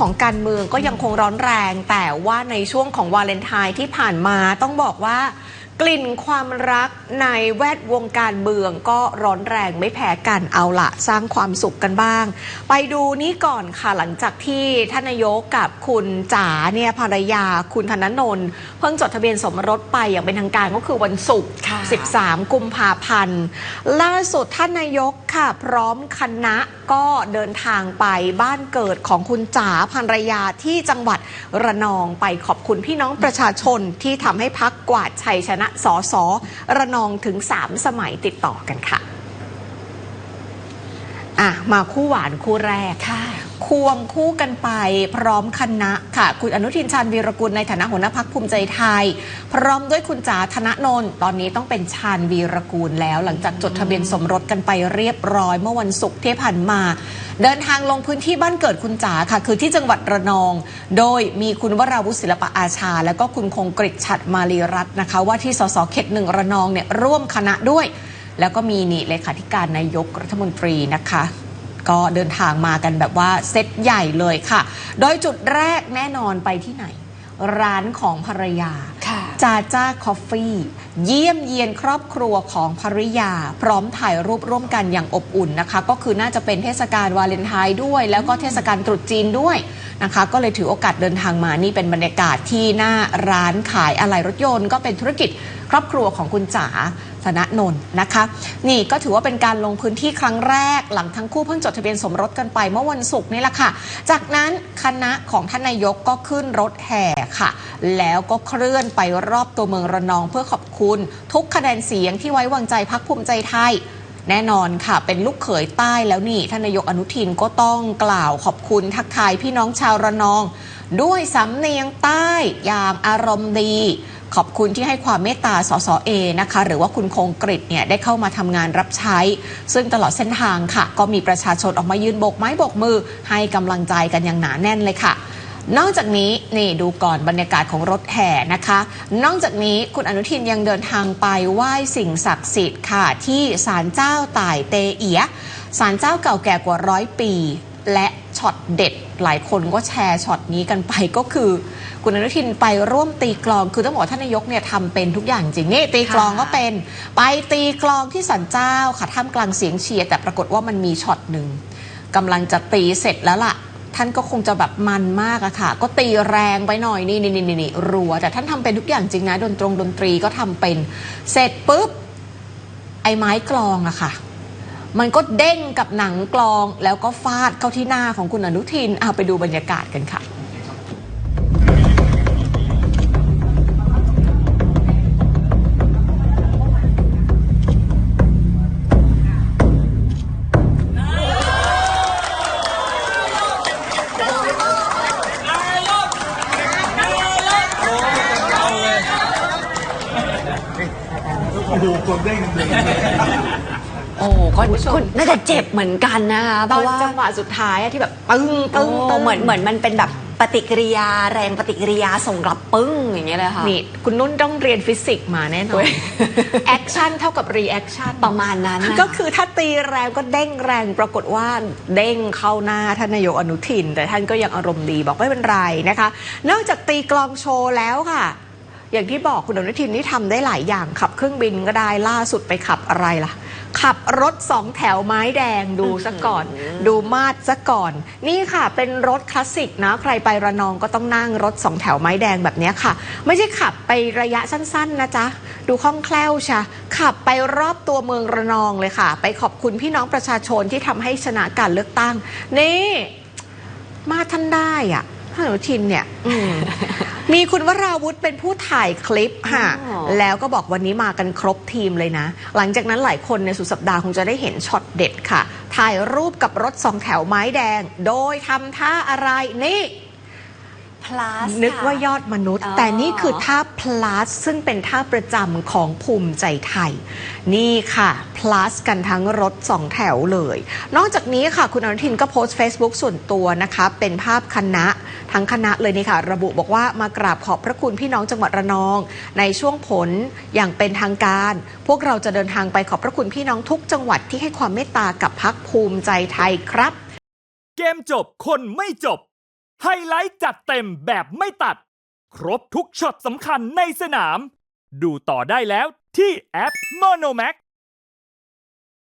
ของการเมืองก็ยังคงร้อนแรง แต่ว่าในช่วงของวาเลนไทน์ที่ผ่านมาต้องบอกว่ากลิ่นความรักในแวดวงการเมืองก็ร้อนแรงไม่แพ้กันเอาละสร้างความสุขกันบ้าง ไปดูนี่ก่อนค่ะหลังจากที่ท่านนายกกับคุณจ๋าเนี่ยภรรยาคุณธนนนท์เพิ่งจดทะเบียนสมรสไปอย่างเป็นทางการก็คือวันศุกร์ค่ะ13 กุมภาพันธ์ ล่าสุดท่านนายกค่ะ พร้อมคณะ ก็เดินทางไปบ้านเกิดของคุณจ๋าภรรยาที่จังหวัดระนองไปขอบคุณพี่น้องประชาชนที่ทำให้พักกวาดชัยชนะสอสอระนองถึง 3 สมัยติดต่อกันค่ะ อะ มาคู่หวานคู่แรกค่ะ ควงคู่กันไปพร้อมคณะค่ะ คุณอนุทินชาญวีรกุลในฐานะหัวหน้าพักภูมิใจไทย พร้อมด้วยคุณจ๋าธนนนท์ตอนนี้ต้องเป็นชาญวีรกูลแล้ว หลังจากจดทะเบียนสมรสกันไปเรียบร้อยเมื่อวันศุกร์ที่ผ่านมา เดินทางลงพื้นที่บ้านเกิดคุณจ๋าค่ะ คือที่จังหวัดระนอง โดยมีคุณวราวุฒิศิลปะอาชา แล้วก็คุณคงกริชฉัดมาลีรัตน์นะคะ ว่าที่สสเขตหนึ่งระนองเนี่ยร่วมคณะด้วย แล้วก็มีนี่เลขาธิการนายกรัฐมนตรีนะคะ ก็เดินทางมากันแบบว่าเซตใหญ่เลยค่ะ โดยจุดแรกแน่นอนไปที่ไหน ร้านของภรรยาค่ะจาจ้าคอฟฟี่เยี่ยมเยียนครอบครัวของภริยา พร้อมถ่ายรูปร่วมกันอย่างอบอุ่นนะคะ ก็คือน่าจะเป็นเทศกาลวาเลนไทน์ด้วย แล้วก็เทศกาลตรุษจีนด้วยนะคะ ก็เลยถือโอกาสเดินทางมานี่เป็นบรรยากาศที่หน้าร้านขายอะไหล่รถยนต์ ก็เป็นธุรกิจ ครอบครัวของคุณจ๋าธนนนท์นะคะ นี่ก็ถือว่าเป็นการลงพื้นที่ครั้งแรก หลังทั้งคู่เพิ่งจดทะเบียนสมรสกันไปเมื่อวันศุกร์นี่แหละค่ะ จากนั้นคณะของท่านนายกก็ขึ้นรถแห่ค่ะ แล้วก็เคลื่อนไปรอบตัวเมืองระนองเพื่อขอบคุณ ทุกคะแนนเสียงที่ไว้วางใจพักภูมิใจไทยแน่นอนค่ะ เป็นลูกเขยใต้แล้วนี่ท่านนายกอนุทินก็ต้องกล่าวขอบคุณทักทายพี่น้องชาวระนอง ด้วยสำเนียงใต้อย่างอารมณ์ดี ขอบคุณที่ให้ความเมตตาสสเอนะคะ หรือว่าคุณคงกริตเนี่ยได้เข้ามาทำงานรับใช้ ซึ่งตลอดเส้นทางค่ะ ก็มีประชาชนออกมายืนโบกไม้โบกมือ ให้กำลังใจกันอย่างหนาแน่นเลยค่ะนอกจากนี้นี่ดูก่อนบรรยากาศของรถแห่นะคะ นอกจากนี้คุณอนุทินยังเดินทางไปไหว้สิ่งศักดิ์สิทธิ์ค่ะ ที่ศาลเจ้าต่ายเตเอียศาลเจ้าเก่าแก่กว่าร้อยปี และ ช็อตเด็ดหลายคนก็แชร์ช็อตนี้กันไปก็คือ คุณอนุทินไปร่วมตีกลอง คือต้องบอกท่านนายกเนี่ยทำเป็นทุกอย่างจริงนี่ตีกลองก็เป็น ไปตีกลองที่ศาลเจ้าค่ะท่ามกลางเสียงเชียร์แต่ปรากฏว่ามันมีช็อตหนึ่งกำลังจะตีเสร็จแล้วล่ะท่านก็คงจะแบบมันมากอะค่ะ ก็ตีแรงไปหน่อยนี่นี่นี่นี่รัว แต่ท่านทำเป็นทุกอย่างจริงนะดนตรงดนตรีก็ทำเป็น เสร็จปุ๊บ ไอ้ไม้กลองอะค่ะ มันก็เด้งกับหนังกลองแล้วก็ฟาดเข้าที่หน้าของคุณอนุทินเอาไปดูบรรยากาศกันค่ะโอ้โหคนเด้งเลย โอ้ก็คุณน่าจะเจ็บเหมือนกันนะคะเพตอนราะว่าจังหวะสุดท้ายอะที่แบบปึ้งปึ้งโอ้ปึ้งเหมือนเหมือนมันเป็นแบบปฏิกิริยาแรงปฏิกิริยาส่งกลับปึ้งอย่างเงี้ยเลยค่ะ นี่คุณนุ่นต้องเรียนฟิสิกส์มาแน่นอเว้นย แอคชั่นเท่ากับรีแอคชั่นประมาณนั้นนะก็คือถ้าตีแรงก็เด้งแรงปรากฏว่าเด้งเข้าหน้าท่านนายกอนุทิน แต่ท่านก็ยังอารมณ์ดีบอกไม่เป็นไรนะคะ นอกจากตีกลองโชว์แล้วค่ะ อย่างที่บอกคุณอนุทินนี่ทำได้หลายอย่างขับเครื่องบินก็ได้ล่าสุดไปขับอะไรล่ะ ขับรถสองแถวไม้แดงดูซะก่อน ดูมาดซะก่อน นี่ค่ะ เป็นรถคลาสสิกนะ ใครไประนองก็ต้องนั่งรถสองแถวไม้แดงแบบเนี้ยค่ะ ไม่ใช่ขับไประยะสั้นๆนะจ๊ะ ดูคล่องแคล่วชะขับไปรอบตัวเมืองระนองเลยค่ะ ไปขอบคุณพี่น้องประชาชนที่ทำให้ชนะการเลือกตั้ง นี่ มาท่านได้อะท่าน อนุทินเนี่ยอืมมีคุณวราวุธเป็นผู้ถ่ายคลิปค่ะอ๋อแล้วก็บอกวันนี้มากันครบทีมเลยนะ หลังจากนั้นหลายคนในสุดสัปดาห์คงจะได้เห็นช็อตเด็ดค่ะ ถ่ายรูปกับรถสองแถวไม้แดง โดยทำท่าอะไรนี่ plus นึกว่ายอดมนุษย์อ๋อแต่นี่คือท่า plus ซึ่งเป็นท่าประจำของภูมิใจไทย นี่ค่ะ plus กันทั้งรถสองแถวเลย นอกจากนี้ค่ะ คุณอนุทินก็โพสต์ Facebook ส่วนตัวนะคะ เป็นภาพคณะทั้งคณะเลยนี่ค่ะ ระบุบอกว่ามากราบขอบพระคุณพี่น้องจังหวัดระนอง ในช่วงผลอย่างเป็นทางการ พวกเราจะเดินทางไปขอบพระคุณพี่น้องทุกจังหวัดที่ให้ความเมตตากับพักภูมิใจไทยครับ เกมจบคนไม่จบ ไฮไลท์จัดเต็มแบบไม่ตัด ครบทุกช็อตสำคัญในสนาม ดูต่อได้แล้วที่แอป Monomax